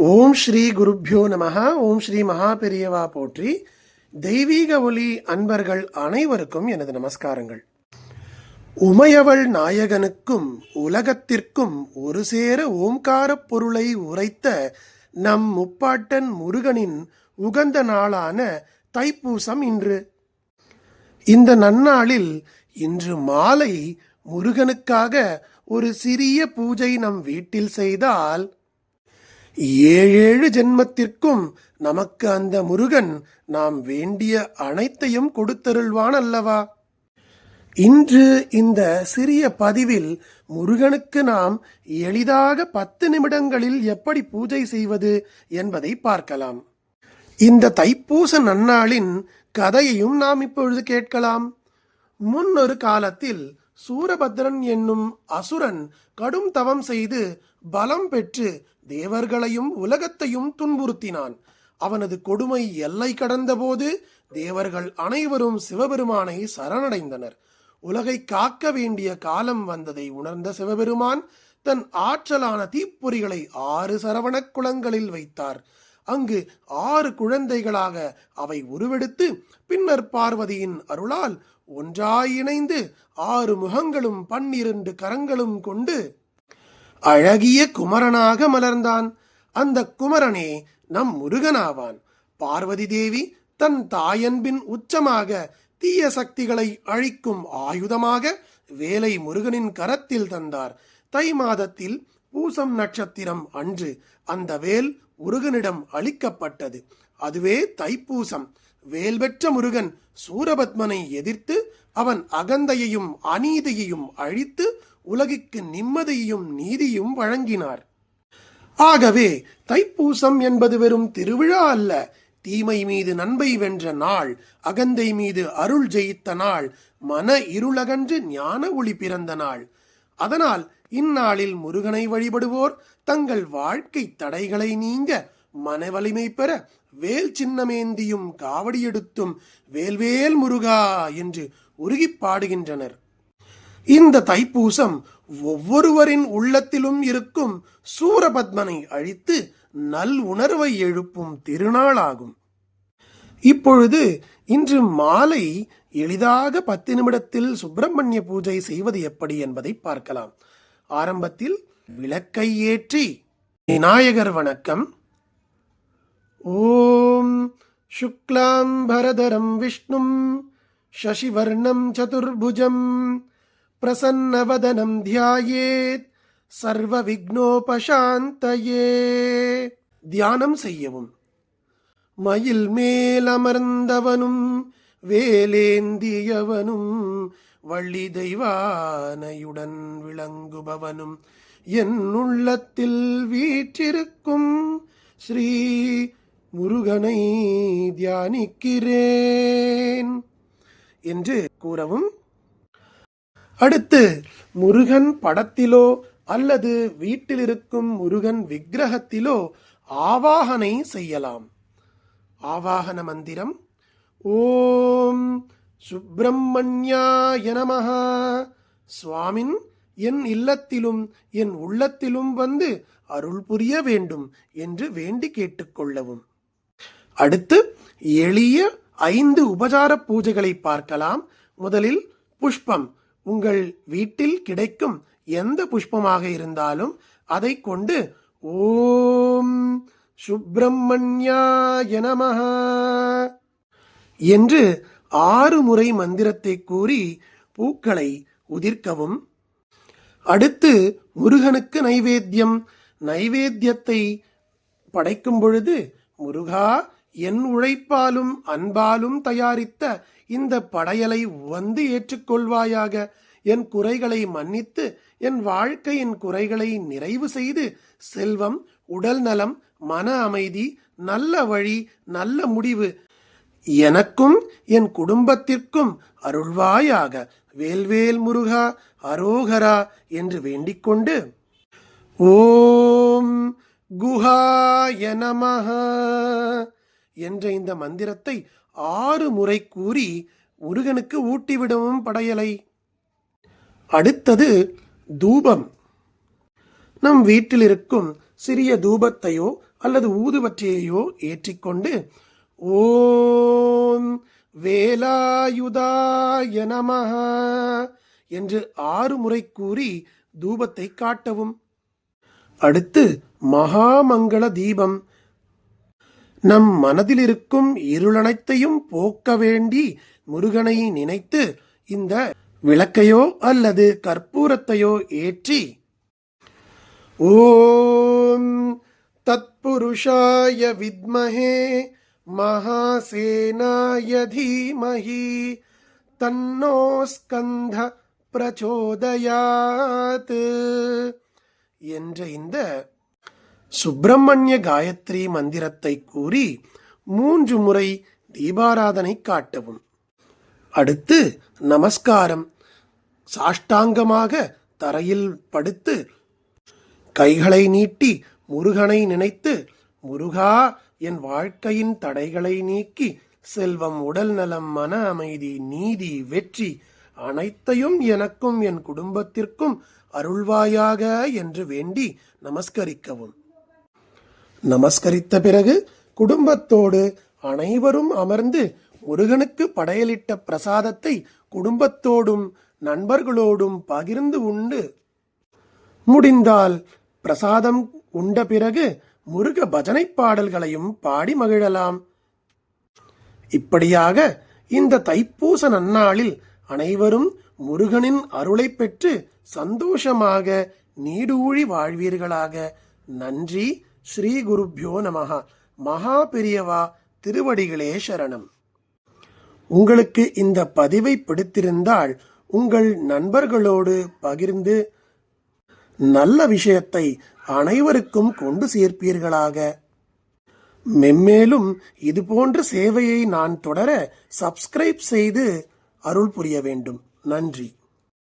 ஓம் ஸ்ரீ குருப்யோ நமகா ஓம் ஸ்ரீ மகா பெரியவா போற்றி. தெய்வீக ஒளி அன்பர்கள் அனைவருக்கும் எனது நமஸ்காரங்கள். உமையவள் நாயகனுக்கும் உலகத்திற்கும் ஒரு சேர ஓம்காரப் பொருளை உரைத்த நம் முப்பாட்டன் முருகனின் உகந்த நாளான தைப்பூசம் இன்று. இந்த நன்னாளில் இன்று மாலை முருகனுக்காக ஒரு சிறிய பூஜை நம் வீட்டில் செய்தால் ஏழேழு ஜென்மத்திற்கும் நமக்கு அந்த முருகன் நாம் வேண்டிய அனைத்தையும் கொடுத்தருள்வான் அல்லவா? இன்று இந்த சிறிய பதிவில் முருகனுக்கு நாம் எளிதாக பத்து நிமிடங்களில் எப்படி பூஜை செய்வது என்பதை பார்க்கலாம். இந்த தைப்பூச நன்னாளின் கதையையும் நாம் இப்பொழுது கேட்கலாம். முன்னொரு காலத்தில் சூரபத்ரன் என்னும் அசுரன் கடும் தவம் செய்து பலம் பெற்று தேவர்களையும் உலகத்தையும் துன்புறுத்தினான். அவனது கொடுமை எல்லை கடந்தபோது தேவர்கள் அனைவரும் சிவபெருமானை சரணடைந்தனர். உலகை காக்க வேண்டிய காலம் வந்ததை உணர்ந்த சிவபெருமான் தன் ஆற்றலான தீப்பொறிகளை ஆறு சரவணக் குளங்களில் வைத்தார். அங்கு ஆறு குழந்தைகளாக அவை உருவெடுத்து பின்னர் பார்வதியின் அருளால் ஒன்றாய் இணைந்து ஆறு முகங்களும் பன்னிரண்டு கரங்களும் கொண்டு அழகிய குமரனாக மலர்ந்தான். அந்த குமரனே நம் முருகனாவான். பார்வதி தேவி தன் தாயன்பின் உச்சமாக தீய சக்திகளை அழிக்கும் ஆயுதமாக வேலை முருகனின் கரத்தில் தந்தார். தை மாதத்தில் பூசம் நட்சத்திரம் அன்று அந்த வேல் முருகனிடம் அளிக்கப்பட்டது. அதுவே தைப்பூசம். வேல்பெற்ற முருகன் சூரபத்மனை எதிர்த்து அவன் அகந்தையையும் அநீதியையும் அழித்து உலகிற்கு நிம்மதியையும் நீதியும் வழங்கினார். ஆகவே தைப்பூசம் என்பது வெறும் திருவிழா அல்ல. தீமை மீது நன்மை வென்ற நாள் அகந்தை மீது அருள் ஜெயித்த நாள் மன இருளகன்று ஞான ஒளி பிறந்த நாள். அதனால் இந்நாளில் முருகனை வழிபடுவோர் தங்கள் வாழ்க்கை தடைகளை நீங்க மன வலிமை பெற வேல் சின்னமேந்தியும் காவடி எடுத்தும் வேல்வேல் முருகா என்று உருகிப் பாடுகின்றனர். இந்த தைப்பூசம் ஒவ்வொருவரின் உள்ளத்திலும் இருக்கும் சூரபத்மனை அழித்து நல் உணர்வை எழுப்பும் திருநாளாகும். இப்பொழுது இன்று மாலை எளிதாக பத்து நிமிடத்தில் சுப்பிரமணிய பூஜை செய்வது எப்படி என்பதை பார்க்கலாம். ஆரம்பத்தில் விளக்கை ஏற்றி விநாயகர் வணக்கம். ஓம் சுக்லாம் பரதரம் விஷ்ணும் சசிவர்ணம் சதுர்புஜம் பிரசன்னவதனம் தியாயேத் சர்வ விக்னோபசாந்தயே தியானம் செய்யவும். மயில் மேலமர்ந்தவனும் வேலேந்தியவனும் வள்ளி தெய்வானையுடன் விளங்குபவனும் என் உள்ளத்தில் வீற்றிருக்கும் ஸ்ரீ முருகனை தியானிக்கிறேன் என்று கூறவும் அடுத்து முருகன் படத்திலோ அல்லது வீட்டில் இருக்கும் முருகன் விக்கிரகத்திலோ ஆவாகனை செய்யலாம். ஆவாகன மந்திரம் ஓம் சுப்பிரமணியாய நமஹா. சுவாமின் என் இல்லத்திலும் என் உள்ளத்திலும் வந்து அருள் புரிய வேண்டும் என்று வேண்டி கேட்டுக்கொள்ளவும். அடுத்து எளிய ஐந்து உபசார பூஜைகளை பார்க்கலாம். முதலில் புஷ்பம். உங்கள் வீட்டில் கிடைக்கும் எந்த புஷ்பமாக இருந்தாலும் அதை கொண்டு ஓம் சுப்பிரமணியாய நமஹ என்று ஆறு முறை மந்திரத்தை கூறி பூக்களை உதிர்க்கவும். அடுத்து முருகனுக்கு நைவேத்தியம். நைவேத்தியத்தை படைக்கும் பொழுது முருகா என் உழைப்பாலும் அன்பாலும் தயாரித்த இந்த படையலை வந்து ஏற்றுக்கொள்வாயாக. என் குறைகளை மன்னித்து என் வாழ்க்கையின் குறைகளை நிறைவு செய்து செல்வம் உடல் நலம் மன அமைதி நல்ல வழி நல்ல முடிவு எனக்கும் என் குடும்பத்திற்கும் அருள்வாயாக. வேல்வேல் முருகா அரோகரா என்று வேண்டிக்கொண்டு ஓம் குஹாய நமஹ என்ற இந்த மந்திரத்தை ஆறு முறை கூறி முருகனுக்கு ஊட்டிவிடவும் படையலை. அடுத்தது தூபம். நம் வீட்டில் இருக்கும் சிறிய தூபத்தையோ அல்லது ஊதுவற்றியையோ ஏற்றிக்கொண்டு ஓம் வேலாயுதாய நமஹ என்று ஆறு முறை கூறி தூபத்தை காட்டவும். அடுத்து மகாமங்கள தீபம். நம் மனதில் இருக்கும் இருளனைத்தையும் போக்க வேண்டி முருகனை நினைத்து இந்த விளக்கையோ அல்லது கற்பூரத்தையோ ஏற்றி ஓம் தத்புருஷாய வித்மஹே மகாசேனாய தீமஹி தன்னோ ஸ்கந்த பிரச்சோதயாத் என்ற இந்த சுப்பிரமணிய காயத்ரி மந்திரத்தை கூறி மூன்று முறை தீபாராதனை காட்டவும். அடுத்து நமஸ்காரம். சாஷ்டாங்கமாக தரையில் படுத்து கைகளை நீட்டி முருகனை நினைத்து முருகா என் வாழ்க்கையின் தடைகளை நீக்கி செல்வம் உடல் நலம் மன அமைதி நீதி வெற்றி அனைத்தையும் எனக்கும் என் குடும்பத்திற்கும் அருள்வாயாக என்று வேண்டி நமஸ்கரிக்கவும். நமஸ்கரித்த பிறகு குடும்பத்தோடு அனைவரும் அமர்ந்து முருகனுக்கு படையலிட்ட பிரசாதத்தை குடும்பத்தோடும் நண்பர்களோடும் பகிர்ந்து உண்டு. முடிந்தால் பிரசாதம் உண்ட பிறகு முருக பஜனை பாடல்களையும் பாடி மகிழலாம். இப்படியாக இந்த தைப்பூச நன்னாளில் அனைவரும் முருகனின் அருளை பெற்று சந்தோஷமாக நீடூழி வாழ்வீர்களாக. நன்றி. ஸ்ரீ குருப்பியோ நமஹா. மகா பெரியவா திருவடிகளே சரணம். உங்களுக்கு இந்த பதிவை பிடித்திருந்தால் உங்கள் நண்பர்களோடு பகிர்ந்து நல்ல விஷயத்தை அனைவருக்கும் கொண்டு சேர்ப்பீர்களாக. மெம்மேலும் இதுபோன்ற சேவையை நான் தொடர சப்ஸ்கிரைப் செய்து அருள் புரிய வேண்டும். நன்றி.